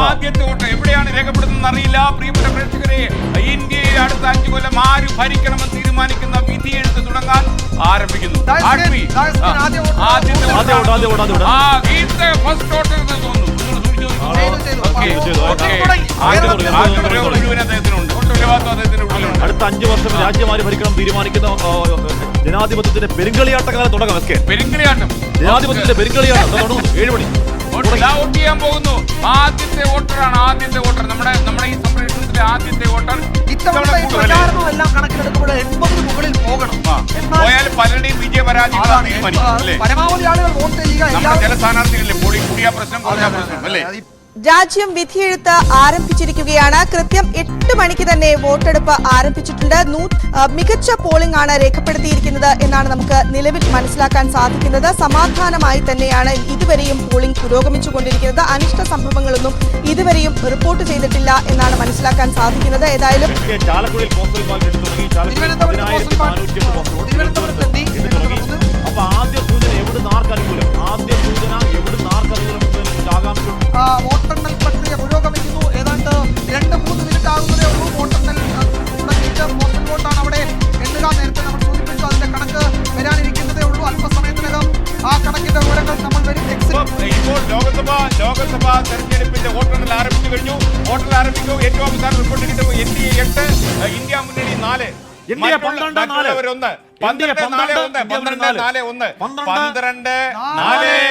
ആദ്യത്തെ വോട്ട് എവിടെയാണ് രേഖപ്പെടുത്തുന്നത് അറിയില്ല പ്രിയപ്പെട്ട പ്രേക്ഷകരെ. ഇന്ത്യയിൽ അടുത്ത അഞ്ചു കൊല്ലം ആര് ഭരിക്കണമെന്ന് തീരുമാനിക്കുന്ന വിധി എഴുത്ത് തുടങ്ങാൻ ആരംഭിക്കുന്നു. ആദ്യത്തെ അടുത്ത അഞ്ചു വർഷം രാജ്യമാര് ഭരിക്കണം തീരുമാനിക്കുന്ന ജനാധിപത്യത്തിന്റെ പെരുങ്കളിയാട്ട കാലം തുടങ്ങാം എസ് കെ പെരുങ്കളിയാട്ടം. ജനാധിപത്യത്തിന്റെ പെരുങ്കളിയാട്ടം. തുടങ്ങുന്നു ഏഴ് മണി. വോട്ട് ചെയ്യാൻ പോകുന്നു. ആദ്യത്തെ വോട്ടറാണ് ആദ്യത്തെ വോട്ടർ. നമ്മുടെ നമ്മുടെ ഈ സംപ്രേഷണത്തിലെ ആദ്യത്തെ വോട്ടർ പോയാൽ പലരുടെയും വിജയ പരാജയങ്ങളാണ് പരമാവധി ആളുകൾ വോട്ട് ചെയ്യുക ചില സ്ഥാനാർത്ഥികളിലെ കൂടി കൂടിയ പ്രശ്നം കുറഞ്ഞ പ്രശ്നം അല്ലേ? രാജ്യം വിധിയെഴുത്ത് ആരംഭിച്ചിരിക്കുകയാണ്. കൃത്യം എട്ട് മണിക്ക് തന്നെ വോട്ടെടുപ്പ് ആരംഭിച്ചിട്ടുണ്ട്. മികച്ച പോളിംഗ് ആണ് രേഖപ്പെടുത്തിയിരിക്കുന്നത് എന്നാണ് നമുക്ക് നിലവിൽ മനസ്സിലാക്കാൻ സാധിക്കുന്നത്. സമാധാനമായി തന്നെയാണ് ഇതുവരെയും പോളിംഗ് പുരോഗമിച്ചുകൊണ്ടിരിക്കുന്നത്. അനിഷ്ട സംഭവങ്ങളൊന്നും ഇതുവരെയും റിപ്പോർട്ട് ചെയ്തിട്ടില്ല എന്നാണ് മനസ്സിലാക്കാൻ സാധിക്കുന്നത്. ഏതായാലും ലോകസഭ തെരഞ്ഞെടുപ്പിന്റെ വോട്ടെണ്ണൽ ആരംഭിച്ചു കഴിഞ്ഞു. വോട്ടെണ്ണൽ ആരംഭിച്ചു. ഏറ്റവും അവസാനം റിപ്പോർട്ട് കിട്ടുമ്പോൾ എൻ ഡി എ എട്ട് ഇന്ത്യ മുന്നണി നാല്. ഇന്ത്യ മറ്റുള്ള- പന്ത്രണ്ട് നാല്. ഒന്ന്. പന്ത്രണ്ട് നാല് ഒന്ന്. പന്ത്രണ്ട്. നാല്.